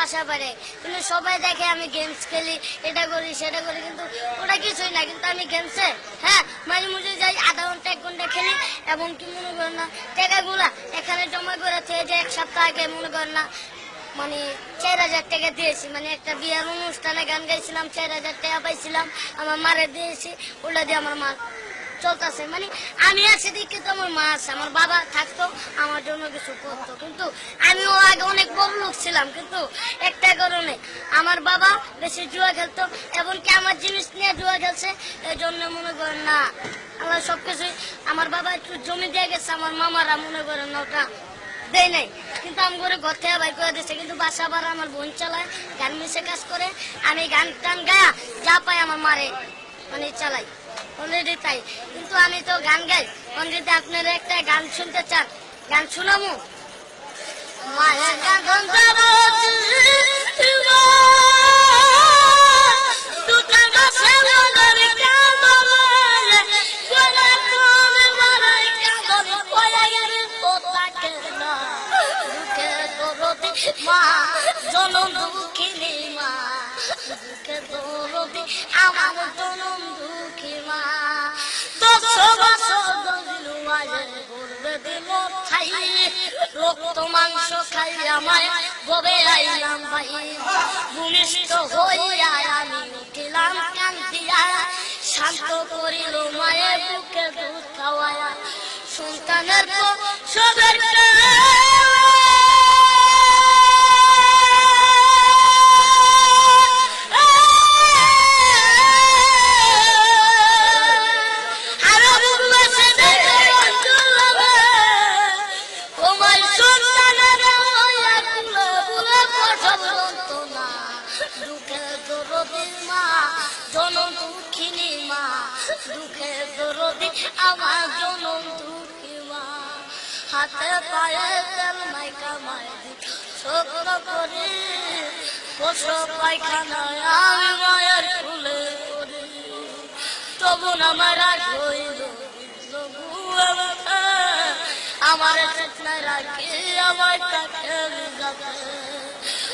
বাসা পারে কিন্তু সবাই দেখে আমি গেমস খেলি, এটা করি, সেটা করি, কিন্তু ওটা কিছুই না। কিন্তু আমি গেমসে হ্যাঁ মাঝে মাঝে যাই, আধা ঘণ্টা, এক ঘণ্টা খেলি এবং কি মনে করেন না, টাকাগুলা এখানে জমা করে থেকে যে এক সপ্তাহ আগে মনে করেন না মানে চার হাজার টাকা দিয়েছি। মানে একটা বিয়ের অনুষ্ঠানে গান গাইছিলাম, চার হাজার টাকা পাইছিলাম, আমার মারে দিয়েছি, ওটা দিয়ে আমার মা চলতেছে। মানে আমি আছি দেখে তো আমার মা আছে, আমার বাবা থাকতো জন্য কিছু করতো কিন্তু আমিও আগে অনেক বড় লোক ছিলাম, কিন্তু একটা কারণে আমার বাবা বেশি জুয়া খেলতো, এমনকি আমার জিনিস নিয়ে জুয়া খেলছে, এই জন্য মনে করেন না আমার সবকিছুই আমার বাবা একটু জমি দিয়ে গেছে, আমার মামারা মনে করেন না ওটা দেয় নাই। কিন্তু আমি করে ঘর থেকে বাইর করে দিচ্ছে কিন্তু বাসা ভাড়া আমার বোন চালায়, গান মিশে কাজ করে, আমি গান টান গায়া যা পাই আমার মারে মানে চালাই। অলরেডি তাই। কিন্তু আমি তো গান গাই। যদি আপনারা একটা গান শুনতে চান গান শুনামু মায়ের গান মা জনম দুঃখিনী মা। দুঃখে দরদি আমার খাই রক্ত, মাংস খাই আমায় ববে আইলাম ভাই। ভূমিষ্ঠ হইয়া আমি উঠিলাম কান্দিয়া শান্ত করিল মায়ের বুকে দুধ খাওয়ায়া। সন্তানের তো সবের দুঃখে দরদি মা, জনম দুঃখিনী আমার জনম দুঃখী হাতে পায়ে তেল মাইকা মায় শক্ত করি। প্রসব পায়খানায় আমি মায়ের তবু আমার হইল আমার আমার রাখি আমার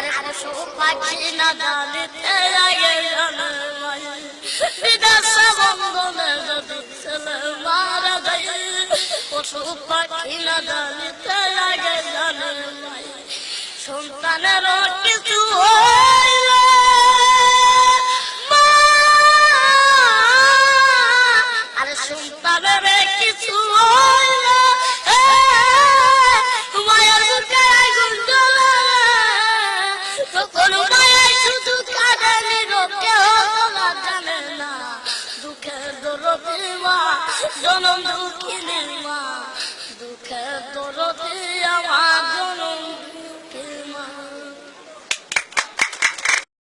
আরে পশু পাখি না জানিতে লাগে জানে মাই। বিদেশে বন্ধনে যদি ছেলে মারা যাই পশু পাখি না জানিতে লাগে জানে মাই। সন্তানের তখন মায়ের শুধু কাঁদে নীরব, কেহ তোলা জানে না। মা